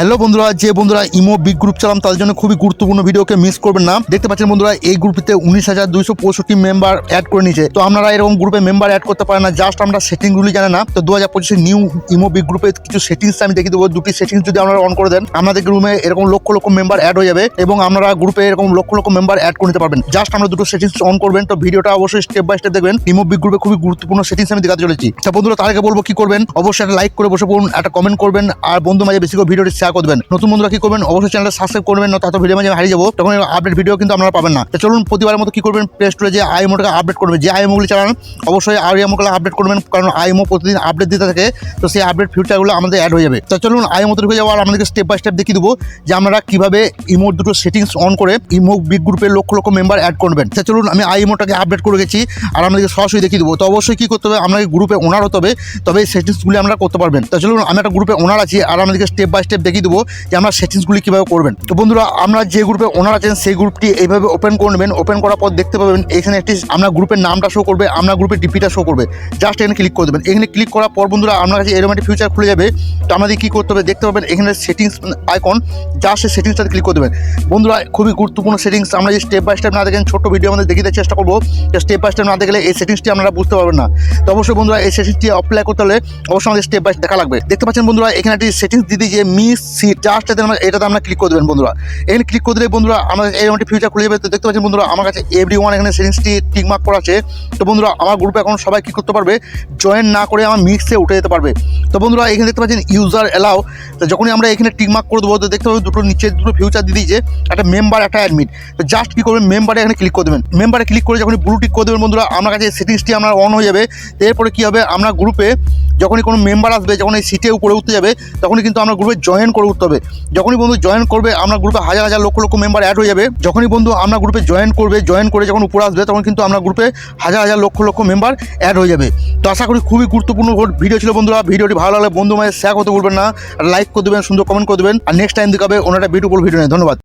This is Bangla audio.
হ্যালো বন্ধুরা, যে বন্ধুরা ইমো বিগ গ্রুপ চালাম, তাদের জন্য খুবই গুরুত্বপূর্ণ ভিডিওকে মিস করবেন না। দেখতে পাচ্ছেন বন্ধুরা, এই গ্রুপটিতে উনিশ হাজার দুইশো পঁয়ষট্টি মেম্বার অ্যাড করে নিয়েছে। তো আপনারা এরকম গ্রুপে মেম্বার অ্যাড করতে পারেন না জাস্ট আমরা সেটিংগুলি জানে না। তো দু হাজার পঁচিশে নিউ ইমো বিগ গ্রুপে কিছু সেটিংস আমি দেখিয়ে দেবো। দুটি সেটিংস যদি আপনারা অন করে দেন আপনাদের গ্রুপে এরকম লক্ষ লক্ষ মেম্বার অ্যাড হয়ে যাবে এবং আপনারা গ্রুপে এরকম লক্ষ লক্ষ মেম্বার অ্যাড করে নিতে পারবেন। জাস্ট আমরা দুটো সেটিংস অন করবেন, তো ভিডিওটা অবশ্যই স্টেপ বাই স্টেপ দেখবেন। ইমো বিগ গ্রুপে খুবই গুরুত্বপূর্ণ সেটিংস আমি দেখাতে চলেছি। তো বন্ধুরা, তার আগে বলব কি করবেন? অবশ্যই একটা লাইক করে বসে পড়ুন, একটা কমেন্ট করবেন, আর বন্ধু মাঝে বেশি করে ভিডিওটি শেয়ার করবেন। নতুন বন্ধুরা কি করবেন, অবশ্যই চ্যানেলটা সাবস্ক্রাইব করবেন না তাতে ভিডিও মাঝে হারিয়ে যাব। তখন আপডেট ভিডিও কিন্তু আপনারা পাবেন না। চলুন প্রতিবারের মতো কি করবেন প্লে স্টোরে যে আইএমওটাকে আপডেট করবেন, যে আইএমওগুলি চালান, অবশ্যই আইএমওগুলো আপডেট করবেন, কারণ আইএমও প্রতিদিন আপডেট দিতে থাকে। তো সেই আপডেট ফিউচারগুলো আমাদের অ্যাড হয়ে যাবে। তো চলুন আইএমও ঢুকে যাওয়ার আমাদেরকে স্টেপ বাই স্টেপ দেখিয়ে দেবো, যে আমরা কীভাবে ইমোর দুটো সেটিংস অন করে ইমো বিগ গ্রুপের লক্ষ লক্ষ মেম্বার অ্যাড করবেন। তো চলুন আমি আইএমওটাকে আপডেট করে গেছি, আর আমাদেরকে সরাসরি দেখিয়ে দেবো। তো অবশ্যই কী করতে হবে আপনাকে গ্রুপে ওনার হতে হবে, তবে সেটিংসগুলি আমরা করতে পারবেন। তো চলুন আমি একটা গ্রুপে ওনার আছি, আর আমাদেরকে স্টেপ বাই স্টেপ দেখিয়ে দেবো যে আমরা সেটিংসগুলি কীভাবে করবেন। তো বন্ধুরা, আমরা যে গ্রুপে ওনার আছেন, সেই গ্রুপটি এইভাবে ওপেন করে নেবেন। ওপেন করার পর দেখতে পাবেন, এখানে একটি আমরা গ্রুপের নামটা শো করবে, আমরা গ্রুপের ডিপিটা শো করবে। জাস্ট এখানে ক্লিক করে দেবেন। এখানে ক্লিক করার পর বন্ধুরা আপনার কাছে এরকম একটি ফিউচার খুলে যাবে। তো আমাদের কী করতে হবে, দেখতে পাবেন এখানে সেটিংস আইকন জাস্ট সেই সেটিংসটাতে ক্লিক করে দেবেন। বন্ধুরা, খুবই গুরুত্বপূর্ণ সেটিংস আমরা যে স্টেপ বাই স্টেপ না দেখেন, ছোট্ট ভিডিও আমাদের দেখিয়ে চেষ্টা করব। স্টেপ বাই স্টেপ না দেখলে এই সেটিংসটি আপনারা বুঝতে পারবেন না। তো অবশ্যই বন্ধুরা, এই সেটিংসটি অ্যাপ্লাই করতে হলে অবশ্যই আমাদের স্টেপ বাই দেখা লাগবে। দেখতে পাচ্ছেন বন্ধুরা, এখানে একটি সেটিংস দিদি যে মিস সিট জাস্ট এটাতে আমরা এটাতে আমরা ক্লিক করে দেবেন বন্ধুরা। এখানে ক্লিক করে দিলে বন্ধুরা আমাদের এরকম একটি ফিউচার খুলে যাবে তো দেখতে পাচ্ছেন বন্ধুরা, আমার কাছে এভরি ওয়ান এখানে সেটিংসটি টিক মার্ক করা আছে। তো বন্ধুরা, আমার গ্রুপে এখন সবাই কী করতে পারবে? জয়েন না করে আমার মিক্সে উঠে যেতে পারবে। তো বন্ধুরা, এখানে দেখতে পাচ্ছেন ইউজার এলাও তো যখনই আমরা এখানে টিক মার্ক করে দেবো, তো দেখতে পাবেন দুটো নিচে দুটো ফিউচার দিয়ে দিয়েছে, একটা মেম্বার একটা অ্যাডমিট তো জাস্ট কী করবেন মেম্বারে এখানে ক্লিক করে দেবেন। মেম্বারে ক্লিক করে যখন ব্লু টিক করে দেবেন বন্ধুরা, আমার কাছে সেটিংসটি আমার অন হয়ে যাবে। এরপরে কী হবে, আমরা গ্রুপে যখনই কোনো মেম্বার আসবে, যখন এই সিটে উপরে উঠতে যাবে, তখনই কিন্তু আমরা গ্রুপে জয়েন করে উঠতে হবে। যখনই বন্ধু জয়েন করবে আপনার গ্রুপে হাজার হাজার লক্ষ লক্ষ মেম্বার অ্যাড হয়ে যাবে। যখনই বন্ধু আপনার গ্রুপে জয়েন করবে জয়েন করে যখন উপরে আসবে, তখন কিন্তু আপনার গ্রুপে হাজার হাজার লক্ষ লক্ষ মেম্বার অ্যাড হয়ে যাবে। তো আশা করি খুবই গুরুত্বপূর্ণ ভিডিও ছিল বন্ধুরা। ভিডিওটি ভালো লাগলে বন্ধু মায়ের শেয়ার করতে বলবেন না। লাইক করে দেবেন, সুন্দর কমেন্ট করে দেবেন। আর নেক্সট টাইম দেখাবে ওনারা বিউটিফুল ভিডিও নেই ধন্যবাদ।